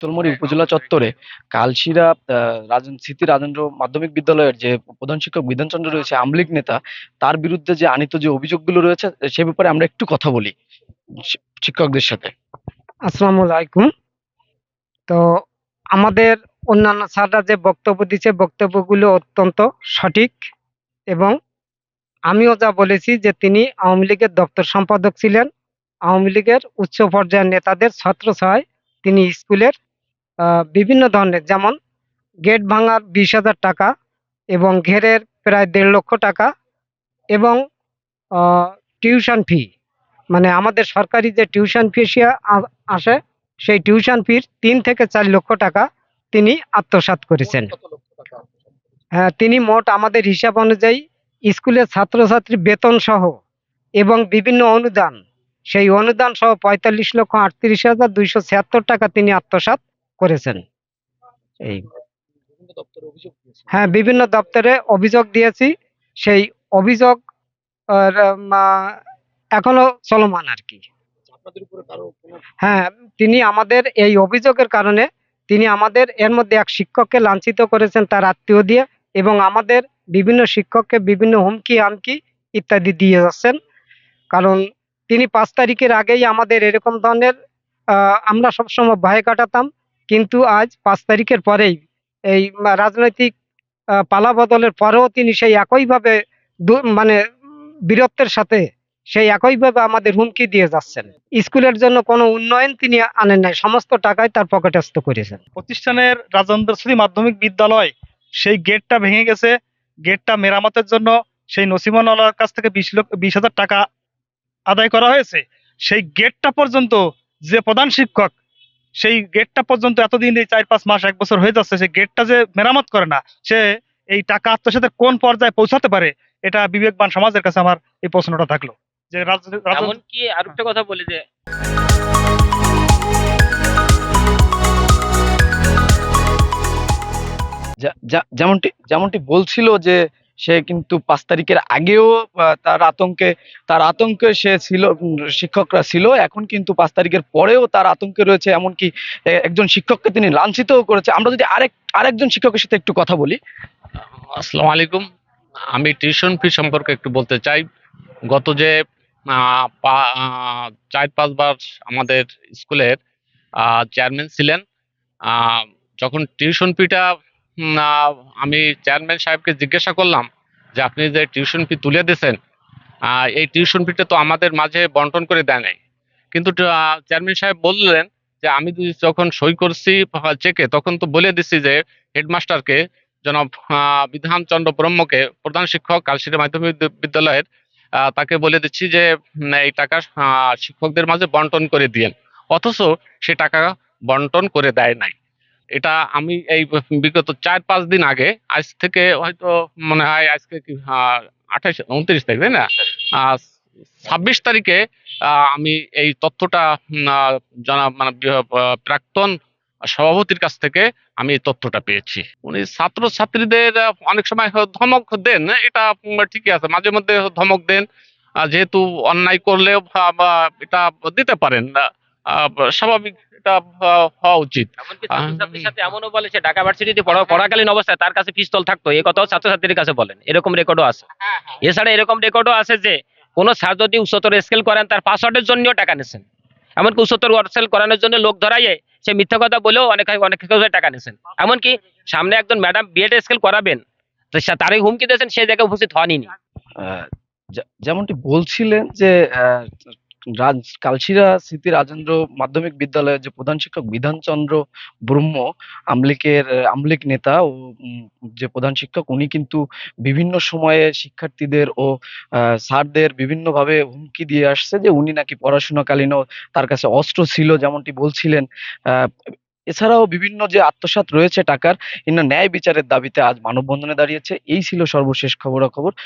তোলমুড়ি উপজেলা চত্বরে কালশিরা রাজন স্মৃতি রাজেন্দ্র মাধ্যমিক বিদ্যালয়ের যে প্রধান শিক্ষক বিধানচন্দ্র রয়েছে আমলিক নেতা তার বিরুদ্ধে যে আনিত যে অভিযোগগুলো রয়েছে সে ব্যাপারে আমরা একটু কথা বলি শিক্ষকদের সাথে। আসসালামু আলাইকুম। তো আমাদের অন্যান্য স্যাররা যে বক্তব্য দিচ্ছে বক্তব্যগুলো অত্যন্ত সঠিক এবং আমিও যা বলেছি যে তিনি আওয়ামী লীগের দপ্তর সম্পাদক ছিলেন। আওয়ামী লীগের উচ্চ পর্যায়ের নেতাদের ছত্র ছয় তিনি স্কুলের বিভিন্ন ধরনের যেমন গেট ভাঙার বিশ হাজার টাকা এবং ঘেরের প্রায় দেড় লক্ষ টাকা এবং টিউশন ফি। মানে আমাদের সরকারি যে টিউশন ফি আসে সেই টিউশন ফির তিন থেকে চার লক্ষ টাকা তিনি আত্মসাৎ করেছেন। হ্যাঁ তিনি মোট আমাদের হিসাব অনুযায়ী স্কুলের ছাত্রছাত্রী বেতন সহ এবং বিভিন্ন অনুদান সেই অনুদান সহ পঁয়তাল্লিশ লক্ষ আটত্রিশ হাজার দুইশো ছিয়াত্তর টাকা তিনি আত্মসাৎ করেছেন। এই হ্যাঁ বিভিন্ন দপ্তরে অভিযোগ দিয়েছি। সেই অভিযোগ এখনও চলমান আর কি। হ্যাঁ তিনি আমাদের এই অভিযোগের কারণে তিনি আমাদের এর মধ্যে এক শিক্ষককে লাঞ্ছিত করেছেন তার আত্মীয় দিয়ে এবং আমাদের বিভিন্ন শিক্ষককে বিভিন্ন হুমকি আমকি ইত্যাদি দিয়ে যাচ্ছেন। কারণ তিনি পাঁচ তারিখের আগেই আমাদের এরকম ধরনের আমরা সবসময় ভয় কাটাতাম। কিন্তু আজ পাঁচ তারিখের পরেই এই রাজনৈতিক পালা বদলের পরেও তিনি সেই একইভাবে মানে বীরত্বের সাথে সেই একইভাবে আমাদের হুমকি দিয়ে যাচ্ছেন। স্কুলের জন্য কোনো উন্নয়ন তিনি আনেন নাই, সমস্ত টাকাই তার পকেটস্থ করেছেন। প্রতিষ্ঠানের রাজেন্দ্র স্মৃতি মাধ্যমিক বিদ্যালয়, সেই গেটটা ভেঙে গেছে। গেটটা মেরামতের জন্য সেই নসিমন আলার কাছ থেকে বিশ লক্ষ, বিশ হাজার টাকা আদায় করা হয়েছে। সেই গেটটা পর্যন্ত যে প্রধান শিক্ষক সেই গেটটা পর্যন্ত এতদিন এই চার পাঁচ মাস এক বছর হয়ে যাচ্ছে সেই গেটটা যে মেরামত করে না সে এই টাকা আত্মসাতের কোন পর্যায়ে পৌঁছাতে পারে এটা বিবেকবান সমাজের কাছে আমার এই প্রশ্নটা থাকল। যে রাজেন্দ্র- এমনকি আরেকটা কথা বলি যা- যেমনটি যেমনটি বলছিল যে সে কিন্তু পাঁচ তারিখের আগেও তার আতঙ্কে তার আতঙ্কে সে ছিল শিক্ষকরা ছিল। এখন কিন্তু পাঁচ তারিখের পরেও তার আতঙ্কে রয়েছে, এমনকি একজন শিক্ষককে তিনি লাঞ্ছিতও করেছে। আমরা যদি আরেক, আরেকজন শিক্ষকের সাথে একটু কথা বলি। আসসালামু আলাইকুম। আমি টিউশন ফি সম্পর্কে একটু বলতে চাই। গত যে চার পাঁচবার আমাদের স্কুলের চেয়ারম্যান ছিলেন যখন টিউশন ফিটা আমি চেয়ারম্যান সাহেবকে জিজ্ঞাসা করলাম যে আপনি যে টিউশন ফি তুলে দিয়েছেন এই টিউশন ফিটা তো আমাদের মাঝে বন্টন করে দেয় নাই। কিন্তু চেয়ারম্যান সাহেব বললেন যে আমি যখন সই করছি চেকে তখন তো বলে দিছি যে হেডমাস্টারকে জনাব বিধানচন্দ্র ব্রহ্মকে, প্রধান শিক্ষক কালশিরা মাধ্যমিক বিদ্যালয়ের তাকে বলে দিচ্ছি যে এই টাকা শিক্ষকদের মাঝে বন্টন করে দিয়েন। অথচ সে টাকা বন্টন করে দেয় নাই। এটা আমি এই বিগত চার পাঁচ দিন আগে আজ থেকে হয়তো মনে হয় আজকে কি আঠাশ উনত্রিশ তারিখ তাই না? ছাব্বিশ তারিখে আমি এই তথ্যটা জনাব মানে প্রাক্তন সভাপতির কাছ থেকে আমি এই তথ্যটা পেয়েছি। উনি ছাত্র ছাত্রীদের অনেক সময় ধমক দেন এটা ঠিকই আছে মাঝে মধ্যে ধমক দেন যেহেতু অন্যায় বা এটা দিতে পারেন স্বাভাবিক এটা হওয়া উচিত। সাথে এমনও বলে সে ঢাকা ভার্সিটিতে পড়াকালীন অবস্থায় তার কাছে পিস্তল থাকতো। এই কথাও ছাত্রছাত্রীর কাছে বলেন। এরকম রেকর্ডও আছে। এছাড়া এরকম রেকর্ডও আছে যে কোনো স্যার যদি উচ্চতর স্কেল করেন তার পাসওয়ার্ডের জন্যও টাকা নিয়েছেন এমনকি উচ্চতর স্কেল করানোর জন্য লোক ধরাইয়ে সে মিথ্যা কথা বলেও অনেক অনেক টাকা নিয়েছেন এমনকি সামনে একজন ম্যাডাম বিএড স্কেল করাবেন তো সে- তারই হুমকি দিয়েছেন সেই জায়গায় উপস্থিত আহ, যেমনটি বলছিলেন যে রাজ, কালশিরা স্মৃতি রাজেন্দ্র মাধ্যমিক বিদ্যালয়ের যে প্রধান শিক্ষক বিধানচন্দ্র ব্রহ্ম, আমলিকের, আমলিক নেতা ও যে প্রধান শিক্ষক, উনি কিন্তু বিভিন্ন সময়ে শিক্ষার্থীদের ও স্যারদের বিভিন্নভাবে হুমকি দিয়ে আসছে যে উনি নাকি পড়াশোনাকালীনও তার কাছে অস্ত্র ছিল যেমনটি বলছিলেন। এছাড়াও বিভিন্ন যে আত্মসাৎ রয়েছে টাকার ইনার ন্যায় বিচারের দাবিতে আজ মানববন্ধনে দাঁড়িয়েছে। এই ছিল সর্বশেষ খবরাখবর।